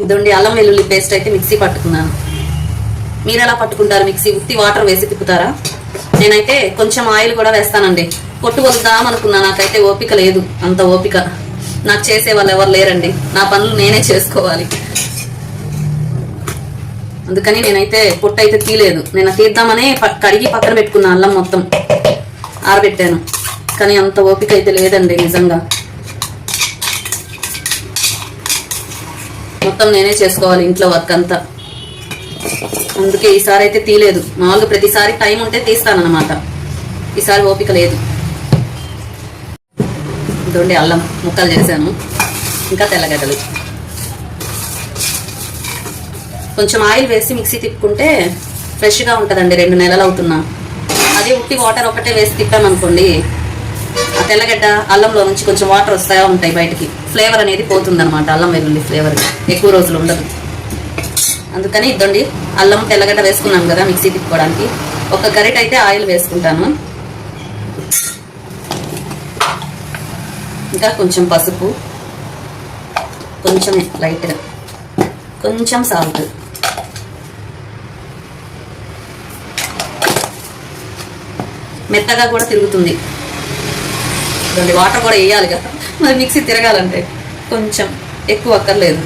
ఇదండి అల్లం వెల్లుల్లి పేస్ట్ అయితే మిక్సీ పట్టుకున్నాను. మీరు ఎలా పట్టుకుంటారు మిక్సీ? ఉత్తి వాటర్ వేసి తిప్పుతారా? నేనైతే కొంచెం ఆయిల్ కూడా వేస్తానండి. పొట్టు వద్దాం అనుకున్నా నాకైతే ఓపిక లేదు అంత ఓపిక. నాకు చేసే వాళ్ళు ఎవరు లేరండి. నా పనులు నేనే చేసుకోవాలి. అందుకని నేనైతే పొట్టు అయితే తీయలేదు. నేను తీద్దామనే ప- కడిగి పక్కన పెట్టుకున్నాను అల్లం మొత్తం ఆరబెట్టాను. కానీ అంత ఓపిక అయితే లేదండి నిజంగా. మొత్తం నేనే చేసుకోవాలి ఇంట్లో వర్క్ అంతా. అందుకే ఈసారి అయితే తీయలేదు మామూలుగా ప్రతిసారి టైం ఉంటే తీస్తానన్నమాట. ఈసారి ఓపిక లేదు. దొండి అల్లం ముక్కలు చేశాను. ఇంకా తెల్లగడ్డలు. కొంచెం ఆయిల్ వేసి మిక్సీ తిప్పుకుంటే ఫ్రెష్గా ఉంటుందండి. రెండు నెలలు అవుతున్నా. అదే ఉట్టి వాటర్ ఒకటే వేసి తిప్పామనుకోండి తెల్లగడ్డ అల్లంలో నుంచి కొంచెం వాటర్ వస్తూ ఉంటాయి బయటికి. ఫ్లేవర్ అనేది పోతుంది అనమాట అల్లం వెల్లుల్లి ఫ్లేవర్ ఎక్కువ రోజులు ఉండదు. అందుకని ఇద్దండి అల్లం తెల్లగడ్డ వేసుకున్నాం కదా మిక్సీ తిప్పుకోవడానికి. ఒక గరిట అయితే ఆయిల్ వేసుకుంటాను. ఇంకా కొంచెం పసుపు కొంచెమే లైట్గా కొంచెం సాల్ట్ మెత్తగా కూడా తిరుగుతుంది. రెండు వాటర్ కూడా వేయాలి కదా. మరి మిక్సీ తిరగాలంటే కొంచెం ఎక్కువ అక్కర్లేదు.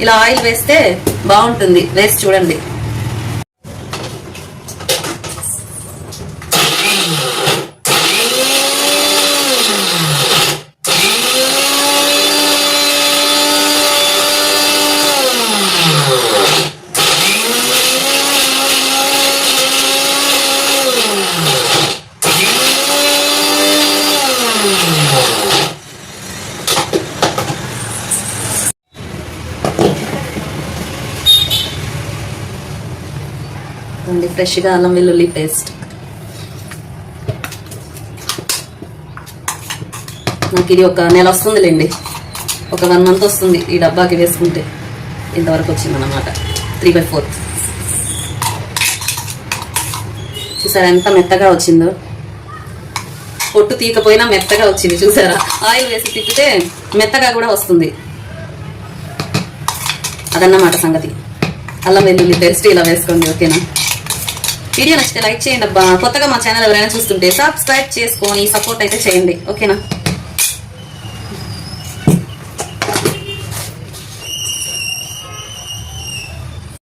ఇలా ఆయిల్ వేస్తే బాగుంటుంది. వేసి చూడండి. ఉంది ఫ్రెష్గా అల్లం వెల్లుల్లి పేస్ట్. నాకు ఇది ఒక నెల వస్తుందిలేండి. ఒక వన్ మంత్ వస్తుంది ఈ డబ్బాకి వేసుకుంటే. ఇంతవరకు వచ్చిందన్నమాట. త్రీ బై ఫోర్త్ చూసారా ఎంత మెత్తగా వచ్చిందో? పొట్టు తీయకపోయినా మెత్తగా వచ్చింది. చూసారా? ఆయిల్ వేసి తిప్పితే మెత్తగా కూడా వస్తుంది. అదన్నమాట సంగతి. అల్లం వెల్లుల్లి పేస్ట్ ఇలా వేసుకోండి ఓకేనా? వీడియో నచ్చితే లైక్ చేయండి అబ్బా. కొత్తగా మా ఛానల్ ఎవరైనా చూస్తుంటే సబ్స్క్రైబ్ చేసుకొని సపోర్ట్ అయితే చేయండి. ఓకేనా?